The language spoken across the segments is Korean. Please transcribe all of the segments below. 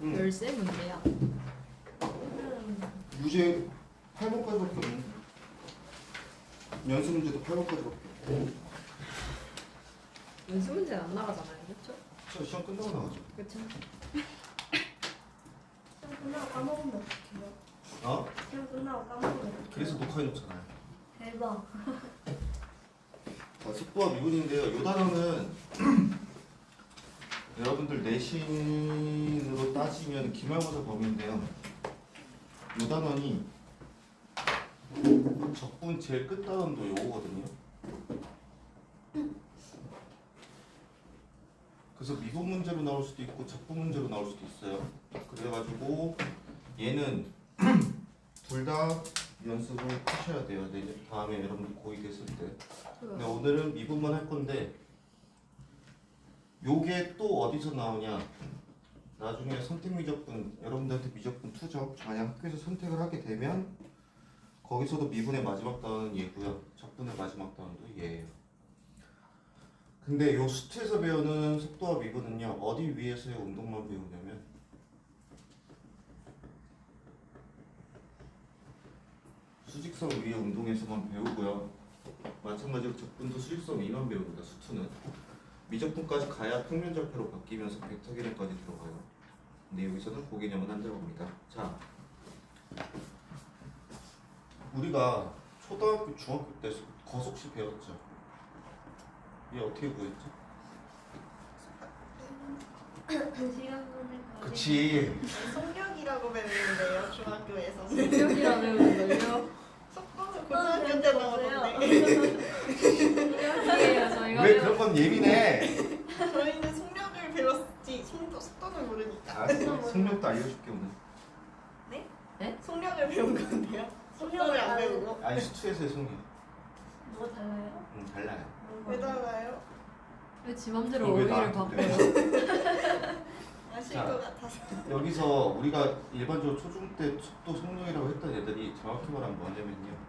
응. 열쇠 문제야. 유제 8번까지밖에 없네. 연습 문제도 8번까지밖에 없고. 연습 문제는 안 나가잖아요, 그렇죠? 저 시험 끝나고 나가죠. 그렇죠. 시험 끝나고 까먹으면 어떡해요? 어? 시험 끝나고 까먹으면 어떡해요? 그래서 녹화해 놓잖아요. 대박. 자, 속도와 미분인데요. 요 단어는 여러분들 내신으로 따지면 기말고사 범위인데요. 요 단원이 적분 제일 끝 단원도 요거거든요. 그래서 미분 문제로 나올 수도 있고 적분 문제로 나올 수도 있어요. 그래가지고 얘는 둘 다 연습을 하셔야 돼요. 내년 다음에 여러분들 고2 됐을 때. 근데 오늘은 미분만 할 건데 요게 또 어디서 나오냐? 나중에 선택 미적분 여러분들한테 미적분 투적 만약 학교에서 선택을 하게 되면 거기서도 미분의 마지막 단원은 얘고요. 적분의 마지막 단원도 얘예요. 근데 요 수트에서 배우는 속도와 미분은요 어디 위에서의 운동만 배우냐면 수직선 위의 운동에서만 배우고요. 마찬가지로 적분도 수직성 위만 배웁니다. 수투는 미적분까지 가야 평면절표로 바뀌면서 벡터 개념까지 들어가요. 근데 여기서는 그 개념은 안 들어갑니다. 자, 우리가 초등학교, 중학교 때 거속시 배웠죠. 얘 어떻게 구했죠? 그치. 성격이라고 배우는데요 중학교에서 성격이라 배우는 걸요. 속도는 고등학교 때 나오는데. 왜 그런 건 예민해? 저희는 속력을 배웠지 속도, 속도는 모르니까 아, 속력도 알려줄게 오늘. 속력을 배운 건데요 속도를 안 배우고 아니 수투에서의 속력. 뭐가 달라요? 음, 달라요. 왜 달라요? 왜지 맘대로 왜 어휘를 나한테 바꿔요? 그래? 아실 자. 것 같아서 여기서 우리가 일반적으로 초중 때 속도 속력이라고 했던 애들이 정확히 말하면 뭐냐면요.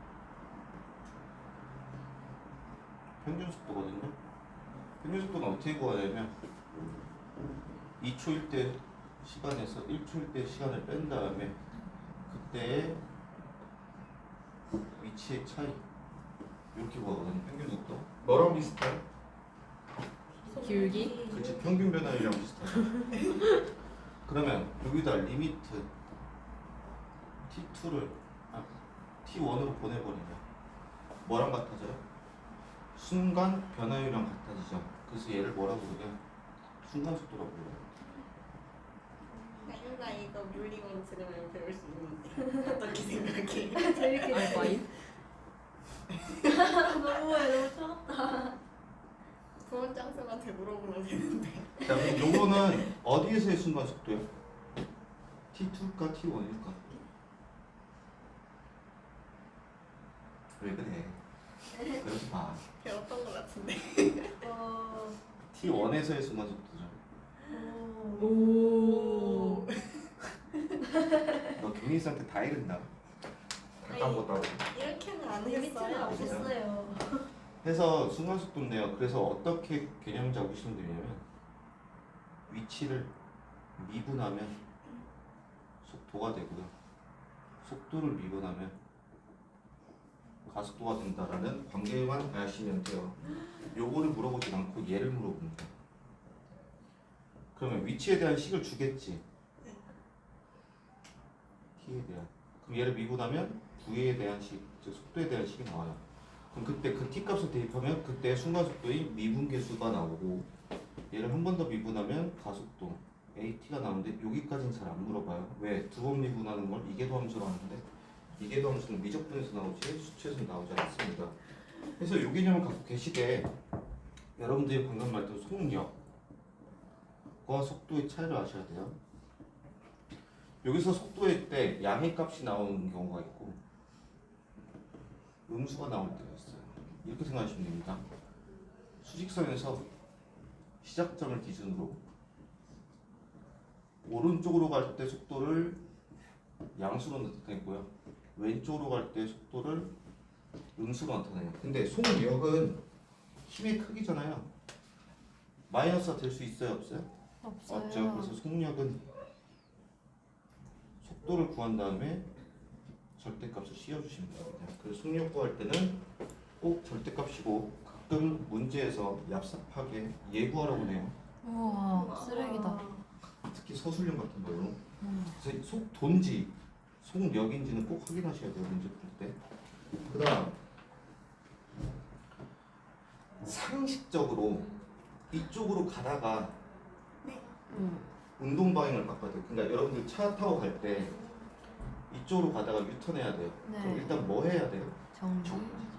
평균 속도거든요. 평균 속도는 어떻게 구하냐면 2초일 때 시간에서 1초일 때 시간을 뺀 다음에 그때의 위치의 차이 이렇게 구하거든요. 평균 속도. 뭐랑 비슷해요? 기울기? 그렇지 평균 변화율이랑 비슷하죠. 그러면 여기다 리미트 T2를 아, T1으로 보내버리면 뭐랑 같아져요? 순간 변화율이랑 같아지죠. 그래서 얘를 뭐라고 부르냐? 순간 속도라고 불러요. 나윤아 이거 물리공 들으면 배울 수 있는데 어떻게 생각해? 재밌게 알바인? 너무해 너무 차갑다. 부원 짱쌤한테 물어보면 되는데 자, 그럼 요거는 어디에서의 순간 속도요? T2일까 T1일까? 왜 그래? 마. 배웠던 것 같은데 어. T1에서의 순간 속도죠. 오. 오. 너 경희씨한테 다 이른다. 다 아니. 까먹었다고. 이렇게는 안 재밌지는 했어요 않겠어요. 해서 순간 속도인데요. 그래서 어떻게 개념 잡으시면 되냐면 위치를 미분하면 속도가 되고요. 속도를 미분하면 가속도가 된다라는 관계만 아시면 돼요. 요거를 물어보지 않고 얘를 물어봅니다. 그러면 위치에 대한 식을 주겠지. 네. t에 대한. 그럼 얘를 미분하면 v에 대한 식, 즉 속도에 대한 식이 나와요. 그럼 그때 그 t 값을 대입하면 그때 순간 속도의 미분 계수가 나오고 얘를 한 번 더 미분하면 가속도 at가 나오는데 여기까지는 잘 안 물어봐요. 왜? 두 번 미분하는 걸 이계도 함수로 하는데 이계도 함수는 미적분에서 나오지 수치에서 나오지 않습니다. 그래서 이 개념을 갖고 계시되 여러분들이 방금 말했던 속력과 속도의 차이를 아셔야 돼요. 여기서 속도일 때 양의 값이 나오는 경우가 있고 음수가 나올 때가 있어요. 이렇게 생각하시면 됩니다. 수직선에서 시작점을 기준으로 오른쪽으로 갈 때 속도를 양수로 나타내고요. 왼쪽으로 갈 때 속도를 음수로 나타내요. 근데 속력은 힘의 크기잖아요. 마이너스가 될 수 있어요, 없어요? 없어요. 없죠. 그래서 속력은 속도를 구한 다음에 절대값을 씌워주시면 됩니다. 그래서 속력 구할 때는 꼭 절대값이고 가끔 문제에서 얍삽하게 예구하라고 해요. 우와 쓰레기다. 특히 서술형 같은 걸로. 음. 그래서 속 돈지, 속력인지는 꼭 확인하셔야 돼요 문제 풀 때. 그다음 상식적으로 이쪽으로 가다가 음. 운동 방향을 바꿔야 돼요. 그러니까 여러분들 차 타고 갈 때 이쪽으로 가다가 유턴해야 돼요. 네. 그럼 일단 뭐 해야 돼요? 정지.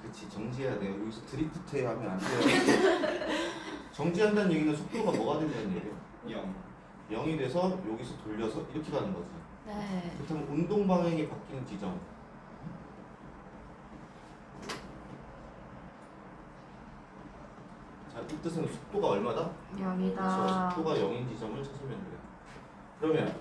그치 정지해야 돼요. 여기서 드리프트 하면 안 돼요. 정지한다는 얘기는 속도가 뭐가 된다는 얘기예요? 0. 0이 돼서 여기서 돌려서 이렇게 가는 거지. 네. 그렇다면 운동 방향이 바뀌는 지점. 자, 이 뜻은 속도가 얼마다? 그래서 영이다. 속도가 0인 지점을 찾으면 돼요. 그러면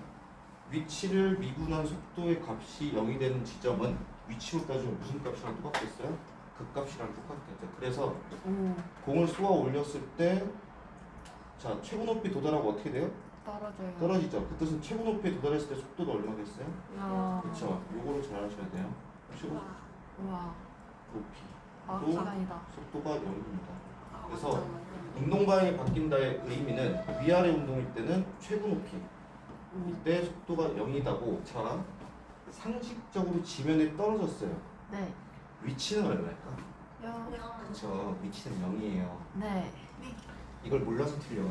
위치를 미분한 속도의 값이 0이 되는 지점은 위치로 따지면 무슨 값이랑 똑같겠어요? 그 값이랑 똑같겠죠. 그래서 오 공을 쏘아 올렸을 때 자, 최고 높이 도달하고 어떻게 돼요? 떨어져요. 떨어지죠. 그 뜻은 최고 높이에 도달했을 때 속도가 얼마겠어요? 야. 그렇죠. 요거를 잘 하셔야 돼요. 최고 우와. 높이 과학 또? 시간이다. 속도가 0입니다. 그래서 운동 방향이 바뀐다의 의미는 위아래 운동일 때는 최고 높이 음. 이때 속도가 0이다고 자 상식적으로 지면에 떨어졌어요. 네. 위치는 얼마일까? 영. 그렇죠. 위치는 0이에요. 네. 이걸 몰라서 틀려.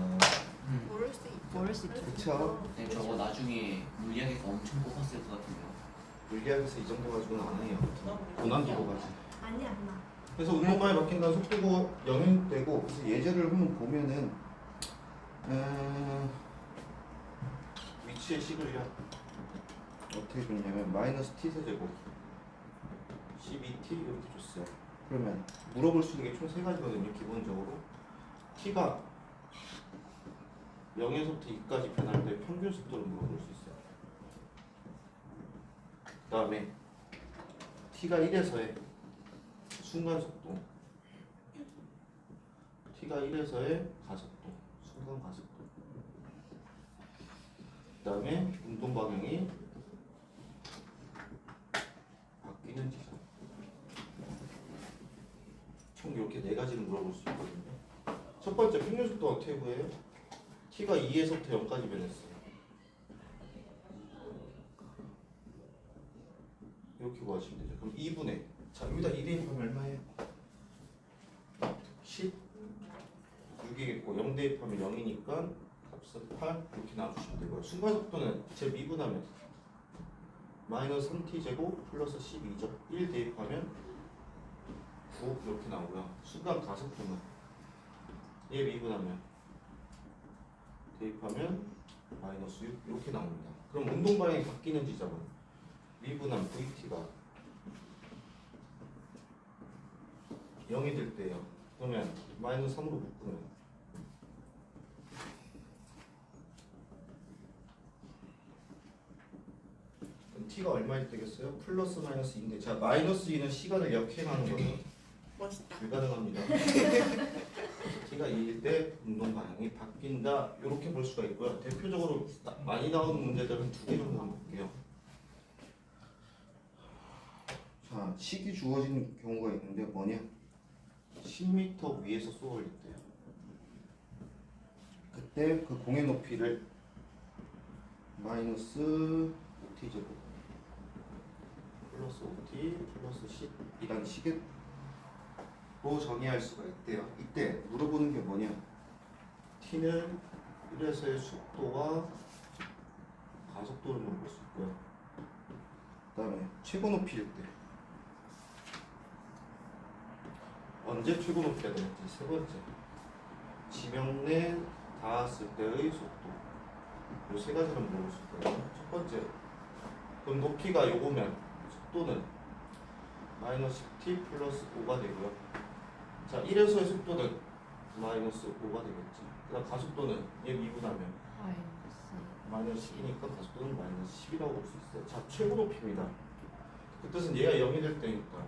음. 모를 수 있죠. 모를 수 있죠. 그쵸. 근데 저거 나중에 물리학에서 엄청 뽑았을 것 같은데요. 물리학에서 이 정도 가지고는 안 해요. 고난도로 가지. 아니 안 나. 그래서 운동방에 바뀐다는 속도가 0이 되고 그래서 예제를 한번 보면은 음, 위치의 식을요 어떻게 줬냐면 마이너스 t 세제곱 12t 이렇게 줬어요 그러면 물어볼 수 있는 게 총 세 가지거든요 기본적으로 t가 0에서부터 2까지 변할 때 평균 속도를 물어볼 수 있어요. 그 다음에 t가 1에서의 순간 속도 t가 1에서의 가속도 순간 가속도. 그 다음에 운동 방향이 바뀌는 지점 총 이렇게 네 가지를 물어볼 수 있거든요. 첫 번째 평균 속도 어떻게 구해요? T가 2에서부터 0까지 변했어요 이렇게 구하시면 되죠. 그럼 2분의 자 여기다 2 대입하면 얼마예요? 10 6이겠고 0 대입하면 0이니까 값은 8 이렇게 나와주시면 되고요. 순간속도는 제 미분하면 마이너스 3t 제곱 플러스 12죠. 1 대입하면 9 이렇게 나오고요. 순간 가속도는 얘 미분하면 대입하면 마이너스 6 이렇게 나옵니다 그럼 운동 방향이 바뀌는 지점은 미분한 VT가 0이 될 때요. 그러면 마이너스 3으로 묶으면 t가 얼마일 때겠어요? 플러스 마이너스 2인데 자 마이너스 2는 시간을 역행하는 거는 멋있다. 불가능합니다. t가 2일 때 운동 방향이 바뀐다 이렇게 볼 수가 있고요. 대표적으로 나- 많이 나오는 문제들은 두 개 정도 볼게요. 자 식이 주어진 경우가 있는데 뭐냐? 10m 위에서 쏘아 올릴 때요. 그때 그 공의 높이를 마이너스 5t 제곱 플러스 5t 플러스 10이란 식의 로 정의할 수가 있대요. 이때 물어보는 게 뭐냐? t는 1에서의 속도와 가속도를 물어볼 수 있고요. 그 다음에 최고 높이일 때 언제 최고 높이가 되는지 세 번째 지명 내 닿았을 때의 속도 이 세 가지를 물어볼 수 있거든요. 첫 번째 그럼 높이가 요거면 속도는 마이너스 t 플러스 5가 되고요. 자 1에서의 속도는 마이너스 5가 되겠지. 그다음 가속도는 얘 미분하면 마이너스. 마이너스 10이니까 가속도는 마이너스 10이라고 볼 수 있어요. 자 최고 높이입니다. 그 뜻은 얘가 0이 될 때니까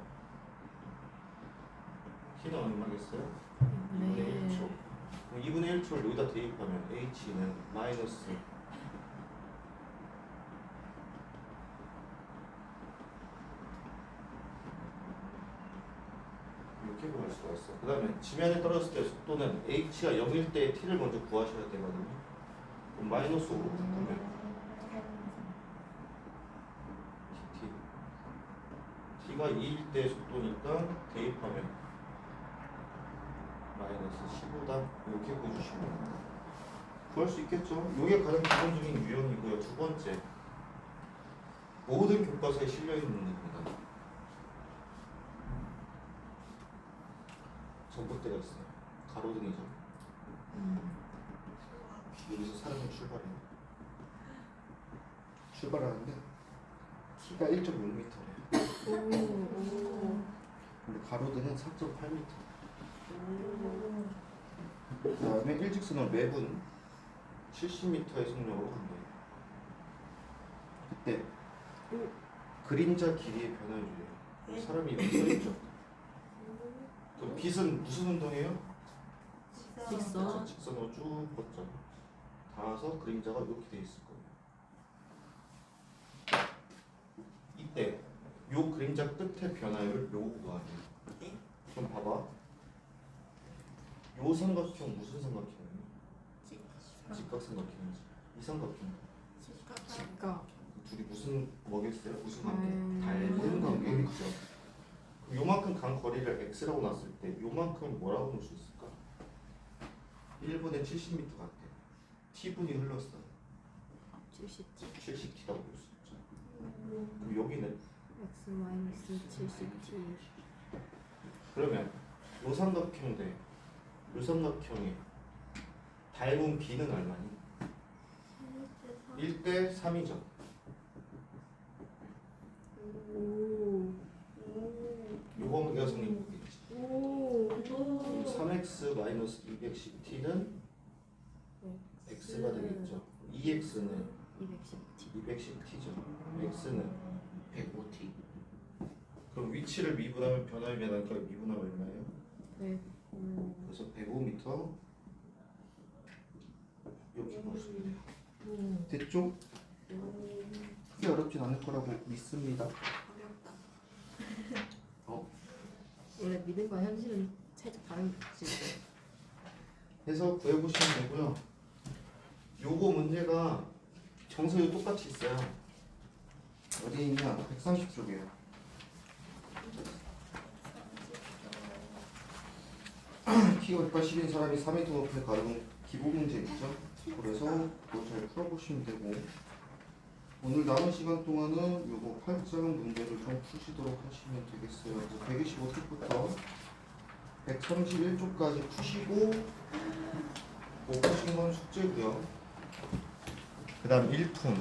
t는 얼마겠어요? 2분의 네. 1초. 2분의 1초를 여기다 대입하면 h는 마이너스 이렇게 구할 수가 있어. 그 다음에 지면에 떨어졌을 때 속도는 h가 0일 때 t를 먼저 구하셔야 되거든요. 그럼 마이너스 5로 바꾸면 t가 2일 때 속도니까 대입하면 마이너스 15다 이렇게 구해주시면 됩니다. 구할 수 있겠죠? 이게 가장 기본적인 유형이고요. 두 번째 모든 교과서에 실려 있는 문제입니다. 전봇대가 있어요. 가로등이죠. 음. 여기서 사람이 출발해요. 출발하는데 키가 1.6m래요. 오. 오. 근데 가로등은 4.8m. 그 다음에 일직선은 매분 70m의 속력으로 간대요. 그때 그림자 길이의 변화를 줘요. 사람이 여기 서 있죠. 그럼 빛은 무슨 운동이에요? 직선. 직선으로 쭉 뻗죠. 닿아서 그림자가 이렇게 돼 있을 거예요. 이때 요 그림자 끝의 변화율을 요거 구하래요. 그럼 봐봐. 요 삼각형 무슨 삼각형이에요? 직각 삼각형이지. 이 삼각형 직각. 둘이 무슨 뭐겠어요? 무슨 달- 관계? 닮은 관계겠죠. 요만큼 간 거리를 x라고 놨을 때 요만큼을 뭐라고 놓을 수 있을까? 1분에 70m 같대. t분이 흘렀어. 70t. 70t라고 볼 수 있죠. 그럼 여기는 x 마이너스 70t. 그러면 요 삼각형 대, 요 삼각형의 닮은 b는 얼마니? 1대 3이죠. 오. 요거 여성님 보겠지. 오. 3x 마이너스 210t는 x가 되겠죠. 2x는 210t. 210t죠. x는 105T 그럼 위치를 미분하면 변화를 변하니까 미분하면 얼마예요? 네. 오. 그래서 105m 이렇게 보시면 돼요. 오. 됐죠? 크게 어렵진 않을 거라고 믿습니다. 어렵다. 어? 원래 믿음과 현실은 살짝 다른 거지. 해서 구해보시면 되고요. 요거 문제가 정서유 똑같이 있어요. 어디 있냐? 130쪽이에요. 키가 180인 사람이 4m 높이의 가로등 기본 문제 있죠? 그래서 그거 잘 풀어보시면 되고 오늘 남은 시간 동안은 요거 8장 문제를 좀 푸시도록 하시면 되겠어요. 그래서 125쪽부터 131쪽까지 푸시고 못 푸신 건 숙제고요. 그 다음 1품